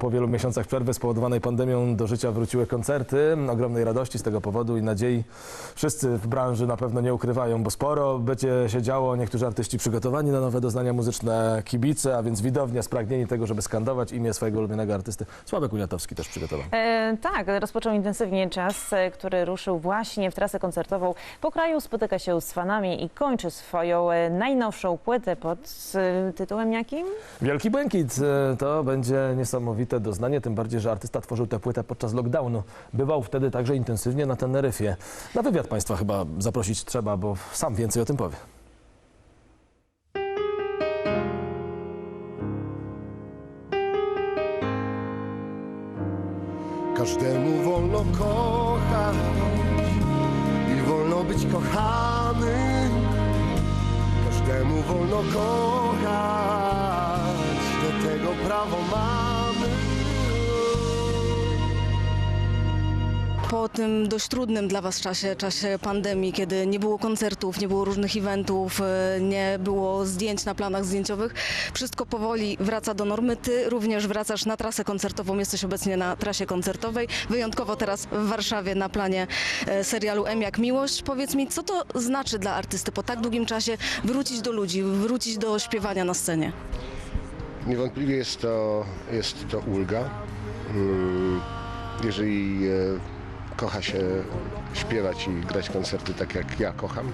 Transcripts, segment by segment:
Po wielu miesiącach przerwy spowodowanej pandemią do życia wróciły koncerty. Ogromnej radości z tego powodu i nadziei wszyscy w branży na pewno nie ukrywają, bo sporo będzie się działo. Niektórzy artyści przygotowani na nowe doznania muzyczne, kibice, a więc widownia spragnieni tego, żeby skandować imię swojego ulubionego artysty. Sławek Uniatowski też przygotowany. E, tak, rozpoczął intensywnie czas, e, który ruszył właśnie w trasę koncertową po kraju, spotyka się z fanami i kończy swoją e, najnowszą płytę pod e, tytułem jakim? Wielki Błękit e, to będzie niesamowite doznanie, tym bardziej, że artysta tworzył tę płytę podczas lockdownu. Bywał wtedy także intensywnie na Teneryfie. Na wywiad Państwa chyba zaprosić trzeba, bo sam więcej o tym powie. Każdemu wolno kochać i wolno być kochany. Każdemu wolno kochać, do tego prawo mamy. Po tym dość trudnym dla Was czasie, czasie pandemii, kiedy nie było koncertów, nie było różnych eventów, e, nie było zdjęć na planach zdjęciowych, wszystko powoli wraca do normy. Ty również wracasz na trasę koncertową, jesteś obecnie na trasie koncertowej, wyjątkowo teraz w Warszawie na planie e, serialu M jak Miłość. Powiedz mi, co to znaczy dla artysty po tak długim czasie wrócić do ludzi, wrócić do śpiewania na scenie? Niewątpliwie jest to, jest to ulga. Mm, Jeżeli e, kocha się śpiewać i grać koncerty tak jak ja kocham,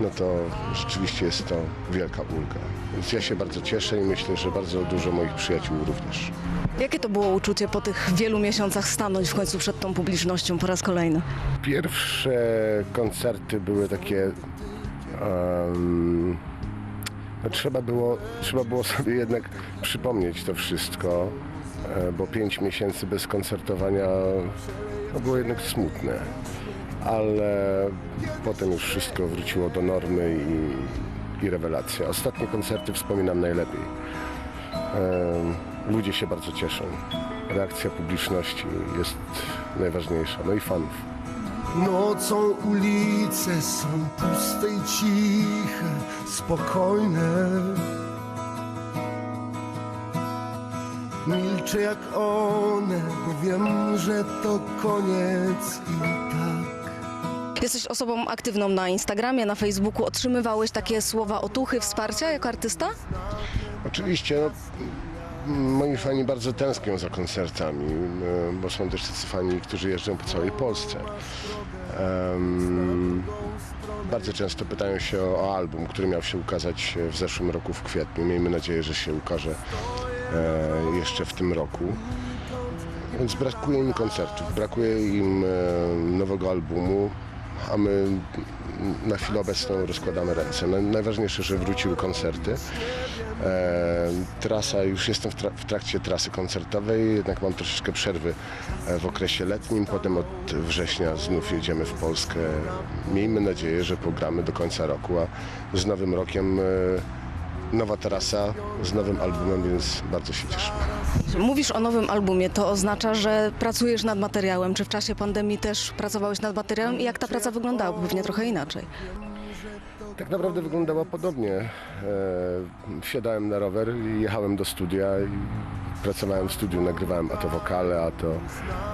no to rzeczywiście jest to wielka ulga. Więc ja się bardzo cieszę i myślę, że bardzo dużo moich przyjaciół również. Jakie to było uczucie po tych wielu miesiącach stanąć w końcu przed tą publicznością po raz kolejny? Pierwsze koncerty były takie. em, no trzeba, było, trzeba było sobie jednak przypomnieć to wszystko, bo pięć miesięcy bez koncertowania no było jednak smutne. Ale potem już wszystko wróciło do normy i, i rewelacja. Ostatnie koncerty wspominam najlepiej. Em, Ludzie się bardzo cieszą. Reakcja publiczności jest najważniejsza, no i fanów. Nocą ulice są puste i ciche, spokojne. Milczę jak one, bo wiem, że to koniec i tak. Jesteś osobą aktywną na Instagramie, na Facebooku. Otrzymywałeś takie słowa otuchy, wsparcia jako artysta? Oczywiście, no, moi fani bardzo tęsknią za koncertami, m, bo są też tacy fani, którzy jeżdżą po całej Polsce. Em, bardzo często pytają się o, o album, który miał się ukazać w zeszłym roku w kwietniu. Miejmy nadzieję, że się ukaże e, jeszcze w tym roku. Więc brakuje im koncertów, brakuje im e, nowego albumu, a my na chwilę obecną rozkładamy ręce. Najważniejsze, że wróciły koncerty. E, trasa, już jestem w, tra- w trakcie trasy koncertowej, jednak mam troszeczkę przerwy e, w okresie letnim. Potem od września znów jedziemy w Polskę. Miejmy nadzieję, że pogramy do końca roku, a z nowym rokiem e, nowa trasa z nowym albumem, więc bardzo się cieszymy. Mówisz o nowym albumie, to oznacza, że pracujesz nad materiałem. Czy w czasie pandemii też pracowałeś nad materiałem i jak ta praca wyglądała? Bo Pewnie trochę inaczej. Tak naprawdę wyglądało podobnie. E, wsiadałem na rower i jechałem do studia i pracowałem w studiu, nagrywałem a to wokale, a to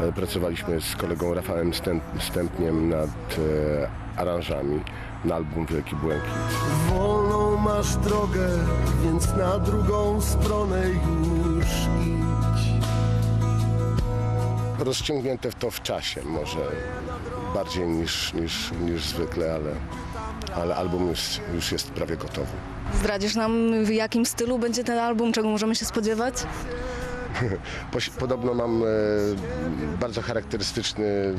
e, pracowaliśmy z kolegą Rafałem Stęp, Stępniem nad e, aranżami na album Wielki Błękit. Wolną masz drogę, więc na drugą stronę już idź. Rozciągnięte w to w czasie, może bardziej niż, niż, niż zwykle, ale, ale album już, już jest prawie gotowy. Zdradzisz nam, w jakim stylu będzie ten album, czego możemy się spodziewać? Podobno mam e, bardzo charakterystyczny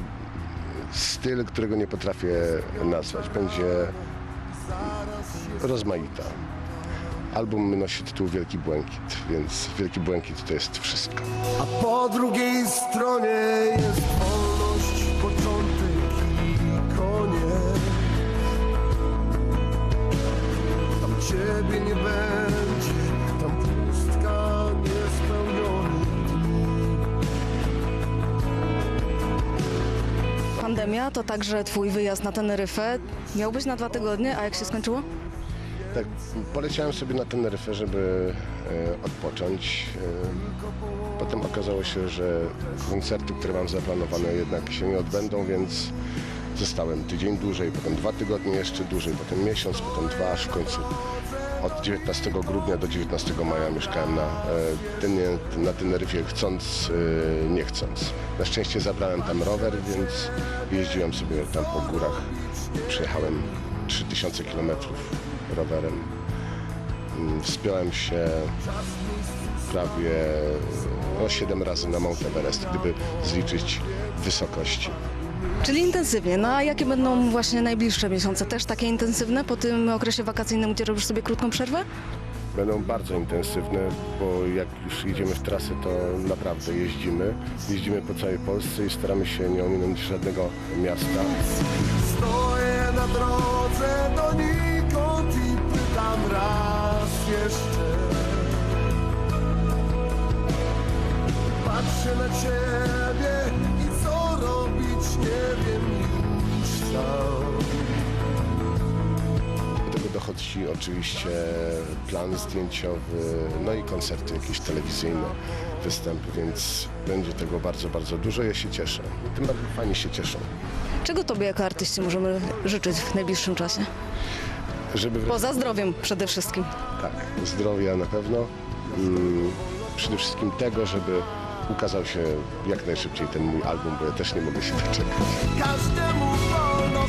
styl, którego nie potrafię nazwać. Będzie rozmaita. Album nosi tytuł Wielki Błękit, więc Wielki Błękit to jest wszystko. A po drugiej stronie jest wolność, początek i koniec. Tam ciebie nie Pandemia to także twój wyjazd na Teneryfę. Miał być na dwa tygodnie, a jak się skończyło? Tak, poleciałem sobie na Teneryfę, żeby e, odpocząć. E, Potem okazało się, że koncerty, które mam zaplanowane jednak się nie odbędą, więc zostałem tydzień dłużej, potem dwa tygodnie jeszcze dłużej, potem miesiąc, potem dwa, aż w końcu od 19 grudnia do 19 maja mieszkałem na, e, na Teneryfie chcąc, e, nie chcąc. Na szczęście zabrałem tam rower, więc jeździłem sobie tam po górach. Przejechałem 3000 km rowerem. Mm, Wspiąłem się prawie no, 7 razy na Mount Everest, gdyby zliczyć wysokości. Czyli intensywnie. No a jakie będą właśnie najbliższe miesiące? Też takie intensywne po tym okresie wakacyjnym, gdzie robisz sobie krótką przerwę? Będą bardzo intensywne, bo jak już jedziemy w trasę, to naprawdę jeździmy. Jeździmy po całej Polsce i staramy się nie ominąć żadnego miasta. Stoję na drodze donikąd i pytam raz jeszcze Patrzę na ciebie nie wiem już sam Do tego dochodzi oczywiście plan zdjęciowy, no i koncerty jakieś telewizyjne, występy, więc będzie tego bardzo, bardzo dużo. Ja się cieszę. Tym bardziej fani się cieszą. Czego tobie jako artyści możemy życzyć w najbliższym czasie? Żeby Poza zdrowiem przede wszystkim. Tak, zdrowia na pewno. Mm, przede wszystkim tego, żeby ukazał się jak najszybciej ten mój album, bo ja też nie mogę się doczekać. Każdemu wolno